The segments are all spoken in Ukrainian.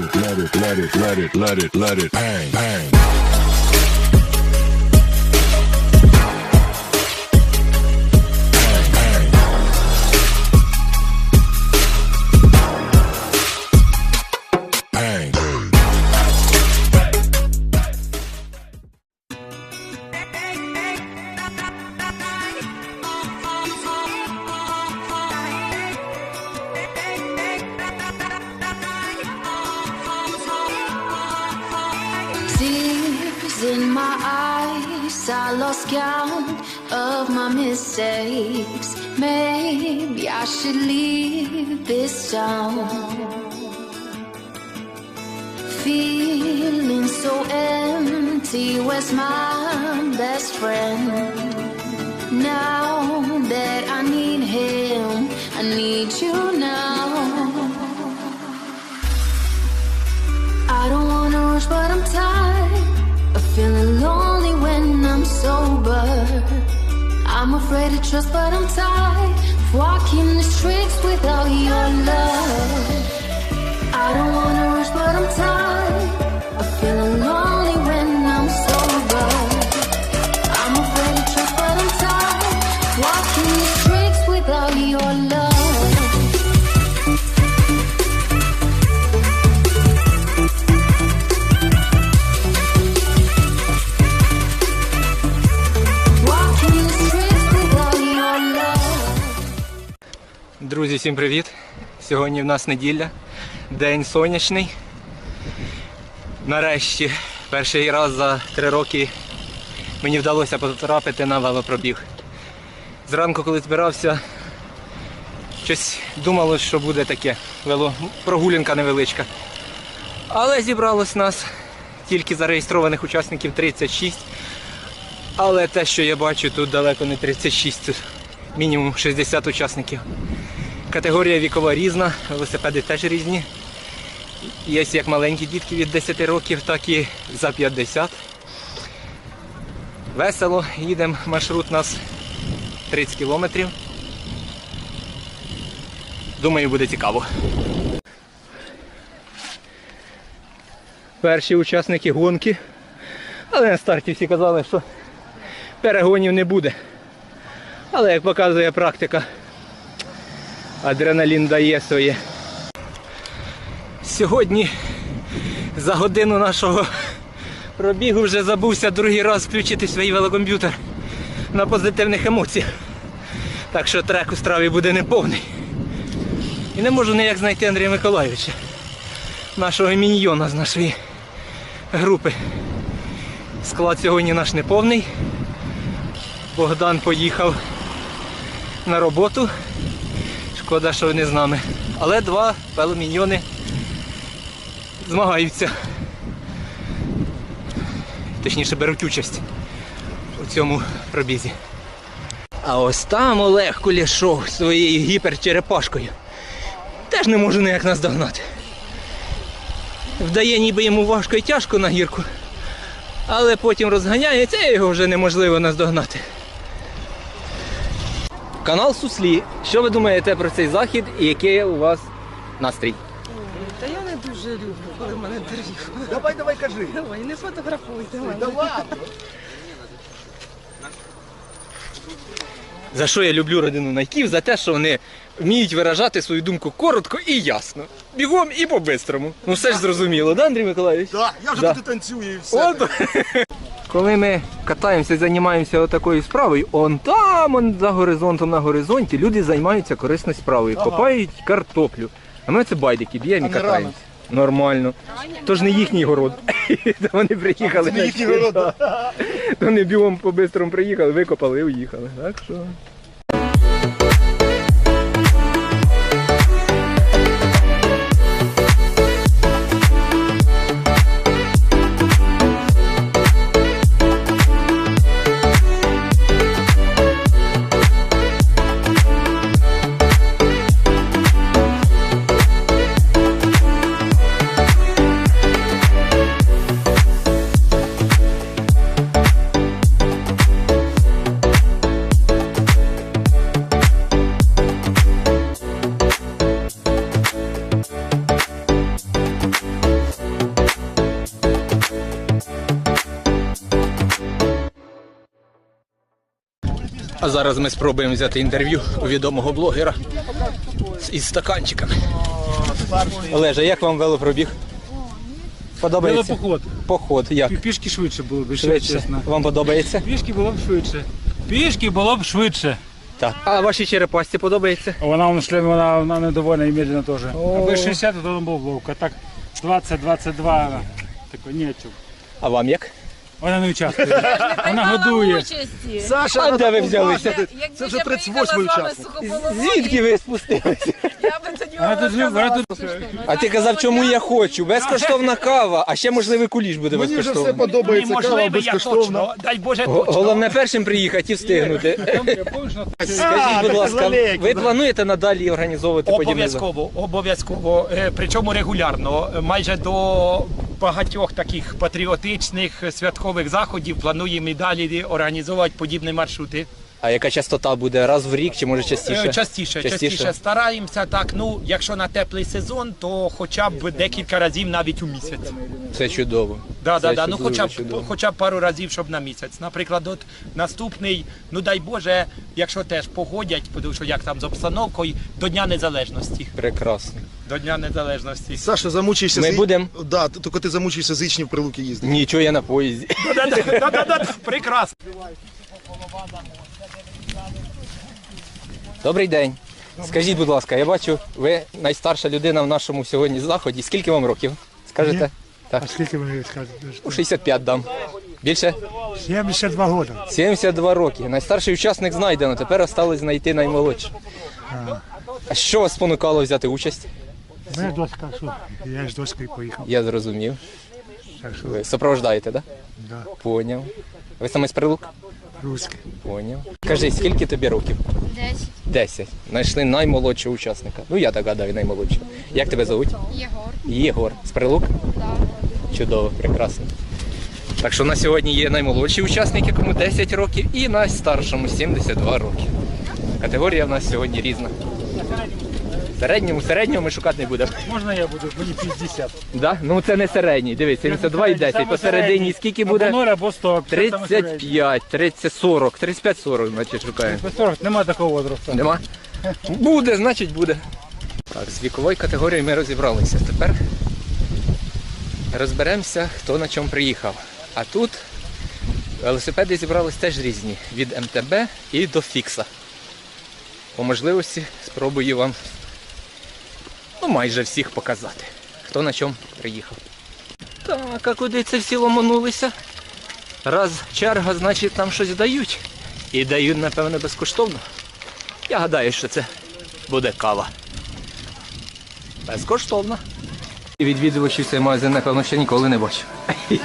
let it, let it, let it, let it, let it, let it. In my eyes, I lost count of my mistakes. Maybe I should leave this town. Feeling so empty, where's my best friend? Now that I need him, I need you now. Sober. I'm afraid to trust, but I'm tired of walking the streets without your love. I don't wanna rush, but I'm tired Друзі, всім привіт! Сьогодні в нас неділя, день сонячний. Нарешті, перший раз за три роки мені вдалося потрапити на велопробіг. Зранку, коли збирався, щось думало, що буде таке вело... прогулянка невеличка. Але зібралось нас тільки зареєстрованих учасників 36. Але те, що я бачу, тут далеко не 36, тут мінімум 60 учасників. Категорія вікова різна, велосипеди теж різні. Є як маленькі дітки від 10 років, так і за 50. Весело, їдемо, маршрут у нас 30 кілометрів. Думаю, буде цікаво. Перші учасники гонки. Але на старті всі казали, що перегонів не буде. Але як показує практика, адреналін дає своє. Сьогодні за годину нашого пробігу вже забувся другий раз включити свій велокомп'ютер на позитивних емоціях. Так що трек у страві буде неповний. І не можу ніяк знайти Андрія Миколайовича, нашого міньйона з нашої групи. Склад сьогодні наш неповний. Богдан поїхав на роботу. Шкода, що вони з нами. Але два веломіньйони змагаються. Точніше беруть участь у цьому пробізі. А ось там Олег Кулішов своєю гіперчерепашкою. Теж не можу ніяк нас догнати. Вдає, ніби йому важко і тяжко на гірку, але потім розганяється і його вже неможливо наздогнати. Канал Суслі. Що ви думаєте про цей захід і який у вас настрій? Та я не дуже люблю, коли мене доріг. Давай, давай, кажи. Давай, не фотографуйте мене. Да ладно. За що я люблю родину Найків? За те, що вони вміють виражати свою думку коротко і ясно. Бігом і по-бистрому. Ну все ж зрозуміло, да, Андрій Миколаївич? Да, я вже Да. тут танцюю і все. От. Коли ми катаємося і займаємося такою справою, он там, он за горизонтом на горизонті, люди займаються корисною справою, копають картоплю. А ми це байдики б'ємо і не катаємося. Нормально. Тож не їхній город. Вони приїхали. Це не на їхній город. То вони бігом по-бистрому приїхали, викопали і уїхали. Так що. А зараз ми спробуємо взяти інтерв'ю у відомого блогера із стаканчиками. Олеже, як вам велопробіг? Подобається? Велопоход. Поход, як? Пішки швидше було б, якщо Швидше. чесно. Вам подобається? Пішки було б швидше. Пішки було б швидше. Так. А вашій черепасці подобається? Вона в шлемі, вона, вона недовольна і медленно теж. Аби 60, то там був ловко. Так 20-22, тако нічого. А вам як? Вона не участвує. Вона годує. Саша, А де ви взялися? Це вже 38 учасник. Звідки ви спустилися? Я би тоді Вона тут, люб- вона тут А ти казав, чому я хочу? Безкоштовна кава, а ще можливий куліш буде Мені вже все подобається, кава безкоштовна. дай Боже Го- Головне першим приїхати і встигнути. Скажіть, будь ласка, ви плануєте надалі організовувати подібні заходи? Обов'язково, обов'язково, е, причому регулярно. Е, Майже до багатьох таких патріотичних е, святкових заходів плануємо і далі організовувати подібні маршрути. А яка частота буде? Раз в рік чи може Е, частіше? Частіше, Частіше. частіше, стараємося так. Ну, якщо на теплий сезон, то хоча б декілька разів навіть у місяць. Це чудово. Да, Це да, да. Ну хоча б чудово. хоча б пару разів, щоб на місяць. Наприклад, от наступний, ну дай Боже, якщо теж погодять, тому що як там з обстановкою, до Дня Незалежності. Прекрасно. До Дня Незалежності. Саша, замучишся. Ми з- будем? Да, тільки ти замучишся з Ічні в прилуки їздити. Нічого я на поїзді. Да-да-да, Прекрасно. Добрий день. Скажіть, будь ласка, я бачу, ви найстарша людина в нашому сьогодні заході. Скільки вам років? Скажете? Так. Скільки мені сказати? Ну, 65 дам. Більше? 72 роки. 72 роки. Найстарший учасник знайдено, тепер осталось знайти наймолодший. А що вас спонукало взяти участь? У мене доска, що я з доскою поїхав. Я зрозумів. Так що Ви супроводжаєте, так? Да. Да? Поняв. Ви саме з прилук? русський. Поняв. Кажи, скільки тобі років? Десять. Десять. Знайшли наймолодшого учасника. Ну я так гадаю, наймолодшого. Як тебе звуть? Єгор. Єгор. З прилук? Да. Чудово, прекрасно. Так що на сьогодні є наймолодший учасник, якому 10 років, і найстаршому 72 роки. Категорія в нас сьогодні різна. Середньому, середнього ми шукати не будемо. Можна я буду? Мені 50. Да? Ну це не середній. Дивись, 72 і 10. Посередині скільки буде? Або 0, або 100. 35, 30, 40, 35-40, значить шукаємо. 40, нема такого возрасту. Нема? Буде, значить буде. Так, з віковою категорією ми розібралися. Тепер розберемося, хто на чому приїхав. А тут велосипеди зібрались теж різні. Від МТБ і до фікса. По можливості спробую вам ну, майже всіх показати, хто на чому приїхав. Так, а куди це всі ломанулися? Раз черга, значить там щось дають. І дають, напевно, безкоштовно. Я гадаю, що це буде кава. Безкоштовно. І відвідувачів цей магазин, напевно, ще ніколи не бачив.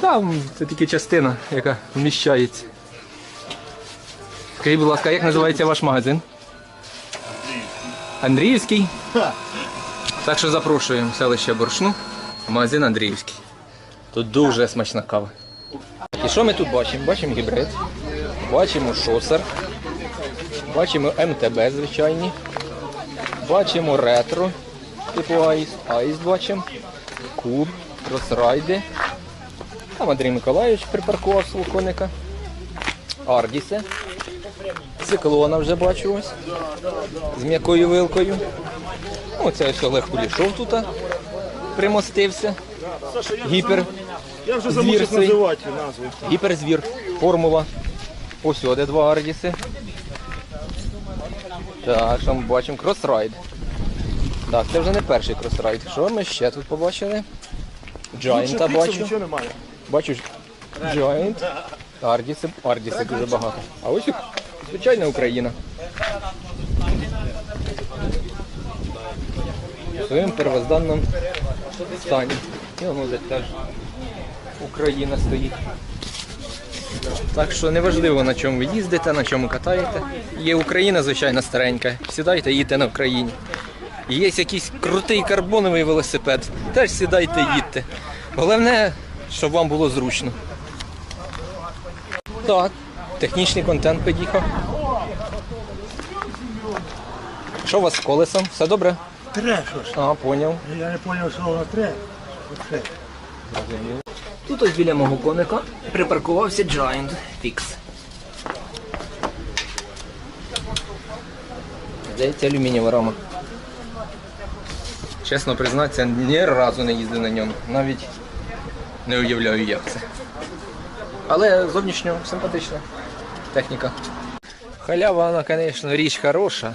Там це тільки частина, яка вміщається. Скажіть, будь ласка, як називається ваш магазин? Андріївський. Так що запрошуємо в селище Боршну, магазин Андріївський. Тут дуже смачна кава. І що ми тут бачимо? Бачимо гібрид, бачимо шосер, бачимо МТБ звичайні, бачимо ретро, типу Аїст, Аїст бачимо, Куб, кросрайди. Там Андрій Миколайович припаркував свого коника. Ардісе. Циклона вже бачу ось. З м'якою вилкою. Ну, це ось Олег Кулішов тут примостився. Гіпер. Я вже замучився називати назву. Гіперзвір, формула. Ось де два ардіси. Так, що ми бачимо? Кросрайд. Так, це вже не перший кросрайд. Що ми ще тут побачили? Джайнта бачу. Бачу Giant. Ардіси, Ардіси дуже багато. А ось звичайна Україна. В своєму первозданному стані. І воно теж Україна стоїть. Так що неважливо на чому ви їздите, на чому катаєте. Є Україна, звичайно, старенька. Сідайте, їдьте на Україні. Є якийсь крутий карбоновий велосипед. Теж сідайте, їдьте. Головне, щоб вам було зручно. Так, технічний контент під'їхав. Що у вас з колесом? Все добре? Тре щось. А, поняв. Я не зрозумів, що воно тре. Тут ось біля мого коника припаркувався Giant Fix. Здається, алюмінієва рама. Чесно признатися, ні разу не їздив на ньому. Навіть не уявляю, як це. Але зовнішньо симпатична техніка. Халява, вона, звісно, річ хороша,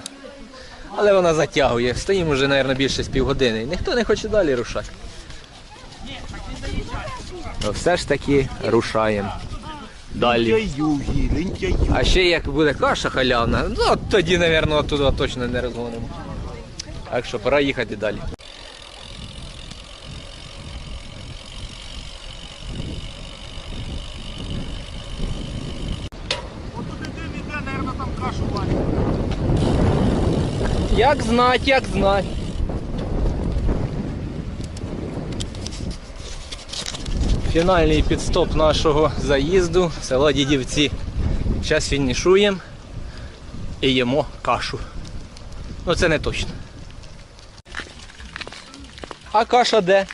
але вона затягує. Стоїмо вже, мабуть, більше з півгодини. Ніхто не хоче далі рушати. Ну, все ж таки рушаємо. Далі. А ще як буде каша халявна, ну тоді, мабуть, туди точно не розгонимо. Так що пора їхати далі. Як знать, як знать. Фінальний підстоп нашого заїзду в село Дідівці. Зараз фінішуємо і їмо кашу. Ну це не точно. А каша де?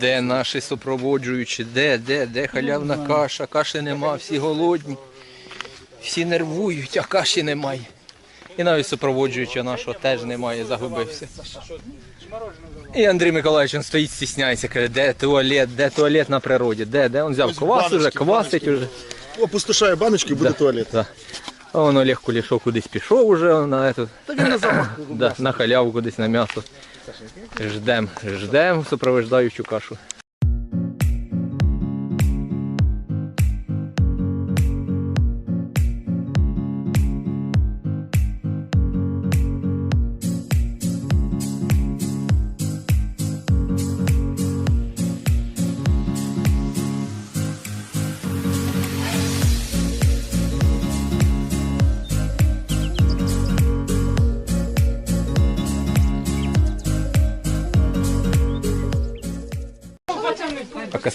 Де наші супроводжуючі? Де, де, де халявна каша? Каші нема, всі голодні. Всі нервують, а каші немає. І навіть супроводжуюча нашого теж немає, загубився. І Андрій Миколаївич він стоїть, стісняється, каже, де туалет, де туалет на природі, де, де він взяв квас уже, баночки, квасить уже. Опустошає баночки буде туалет. Да. А он Олег Кулішов кудись пішов уже на Так він на запах. да, на халяву кудись на м'ясо. Ждем, ждем супроводжаючу кашу.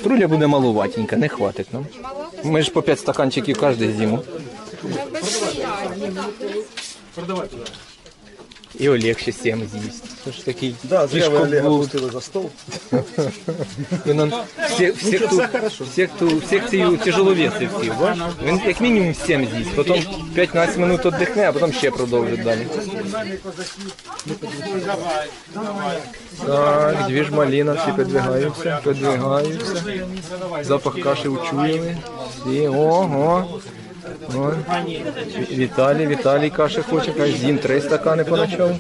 А каструля буде малуватенька, не хватить нам. Ми ж по 5 стаканчиків кожен зиму. І Олег ще 7 з'їсть. Це ж такий Да, зря ви Олега пустили за стол. Він он все хорошо. всіх, ту, всіх ці тяжеловесів всіх, бач? Він як мінімум 7 з'їсть, потім 15 минут віддихне, а потім ще продовжить далі. Так, дві ж маліна, всі підвигаються, підвигаються. Запах каші учуяли. Всі, ого. Віталій, Віталій каші хоче, каже, з'їм три стакани поначалу.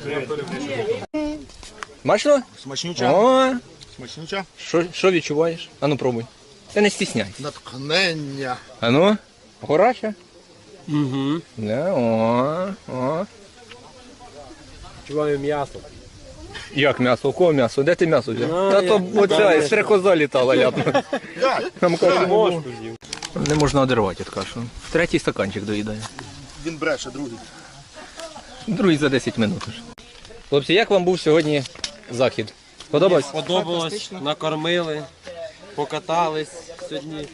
Смачно? Смачнюча. О, Смачнюча. що, що відчуваєш? Ану пробуй. Та не стісняйся. Натхнення. Ану, горача? Угу. Да, о, о. Чуваю м'ясо. Як м'ясо? У кого м'ясо? Де ти м'ясо взяв? Та то оця із стрекоза літала ляпна. Нам Можеш не можна одервати від кашу. Третій стаканчик доїдає. Він бреше, другий. Другий за 10 минут. Хлопці, як вам був сьогодні захід? Подобався? Подобалось, накормили, покатались. Сьогодні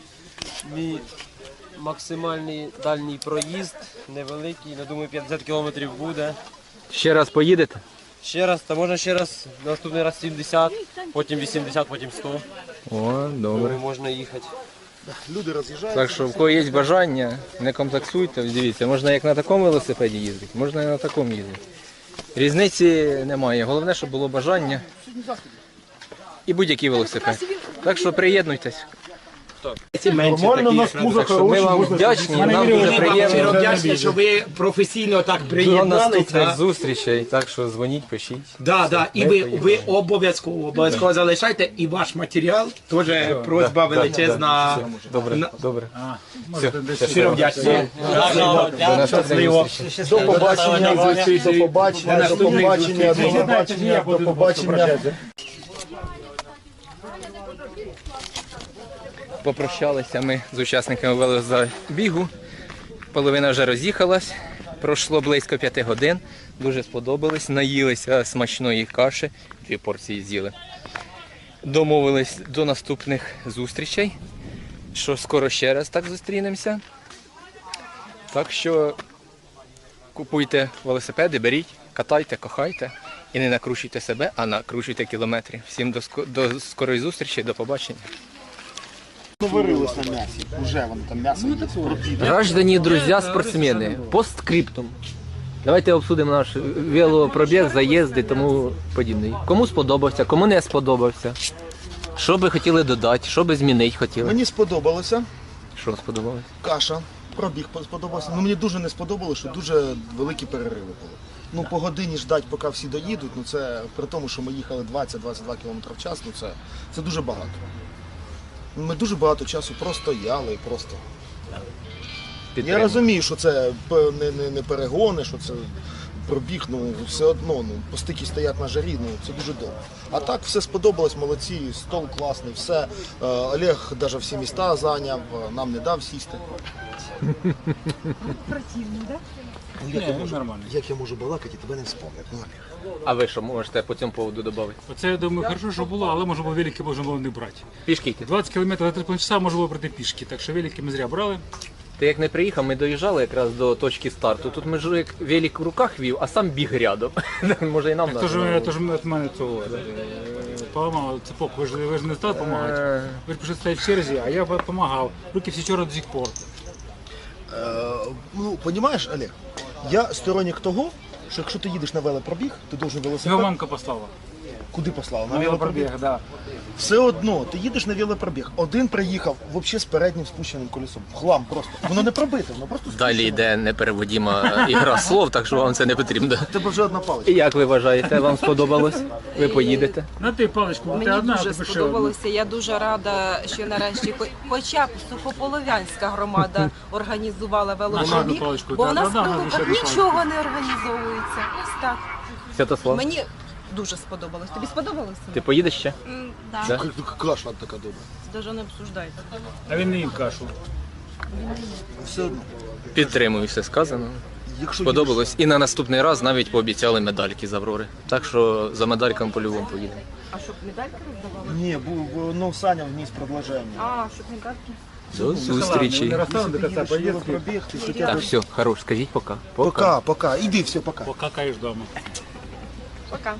мій максимальний дальній проїзд, невеликий, я думаю, 50 кілометрів буде. Ще раз поїдете? Ще раз, та можна ще раз, наступний раз 70, потім 80, потім 100. О, добре. Можна їхати. Люди роз'їжджають. Так що в кого є бажання, не комплексуйте, дивіться, можна як на такому велосипеді їздити, можна і на такому їздити. Різниці немає. Головне, щоб було бажання і будь-який велосипед. Так що приєднуйтесь. Нормально, у нас пузо Так що ми вам вдячні, нам дуже Щиро приємно. вдячні, що ви професійно так До приєдналися. наступних зустрічей. Так що дзвоніть, пишіть. Да, да. І ви, ви обов'язково обов'язково залишайте і ваш матеріал. Теж просьба величезна. Добре, добре. Щиро вдячні. До наступних зустрічей. До побачення, до побачення, до побачення, до побачення, до побачення. Попрощалися ми з учасниками велозабігу. Половина вже роз'їхалась. Пройшло близько п'яти годин. Дуже сподобалось. Наїлися смачної каші, дві порції з'їли. Домовились до наступних зустрічей. Що скоро ще раз так зустрінемося. Так що купуйте велосипеди, беріть, катайте, кохайте. І не накручуйте себе, а накручуйте кілометри. Всім до, ско- до скорої зустрічі, до побачення. Варились на м'ясі. Уже воно там м'ясо є. пропіде. Граждані, друзі, спортсмени, постскриптум. Давайте обсудимо наш велопробіг, заїзди тому подібне. Кому сподобався, кому не сподобався. Що би хотіли додати, що би змінити хотіли? Мені сподобалося. Що сподобалось? Каша. Пробіг сподобався. Ну мені дуже не сподобалося, що дуже великі перериви були. Ну по годині ждать, поки всі доїдуть. Ну це при тому, що ми їхали 20-22 км в час. Ну це, це дуже багато. Ми дуже багато часу просто яли. просто. Я розумію, що це не, не, не перегони, що це пробіг, ну все одно, ну постики стоять на жарі, ну це дуже довго. А так все сподобалось, молодці, стол класний, все. Е, Олег навіть всі міста зайняв, е, нам не дав сісти. Ну, як, я можу, нормально. як я можу балакати тебе не вспомнити? Ну, Олег. А ви що можете по цьому поводу додати? Оце я думаю, хорошо, що було, але може було велики можна було не брати. Пішки йти. 20 кілометрів за 3,5 часа можна було пройти пішки, так що велики ми зря брали. Ти як не приїхав, ми доїжджали якраз до точки старту. Тут ми ж як велик в руках вів, а сам біг рядом. Може і нам Тож, надо. тож від мене цього е, поламав цепок, ви ж, ви ж не стали допомагати. Е, Ви ж пішли стояти в черзі, а я допомагав. Руки всі чорні до сих пор. Е, ну, розумієш, Олег, я сторонник того, що якщо ти їдеш на велопробіг, ти должен Його мамка послала. Куди послав? На, На велопробіг? велопробіг, да. Все одно, ти їдеш на велопробіг. Один приїхав взагалі з переднім спущеним колесом. В хлам просто. Воно не пробите, воно просто Далі йде непереводіма ігра слов, так що вам це не потрібно. Тебе вже одна паличка. І як ви вважаєте, вам сподобалось? Ви поїдете? На ти паличку, ти Мені одна, дуже тебе ще одна. сподобалося. Я дуже рада, що нарешті хо- хоча б сухополов'янська громада організувала велопробіг, бо у нас в одна, одна, Крилуках ще нічого не організовується. Ось так. Святослав, Мені дуже сподобалось. Тобі сподобалося? ти поїдеш ще? Так. Да? Каша така добра. Даже не обсуждайте. А він не їм кашу. Все одно. Підтримую все сказано. Якщо Сподобалось. І на наступний раз навіть пообіцяли медальки з Аврори. Так що за медальками по-любому поїдемо. А щоб медальки роздавали? Ні, був, ну Саня вніс предложення. А, щоб медальки. До зустрічі. Кінця поїздки, велопробіг, хоча Так, б... все, хорош, скажіть пока. Пока, пока. Іди, все, пока. покакаєш вдома. Пока.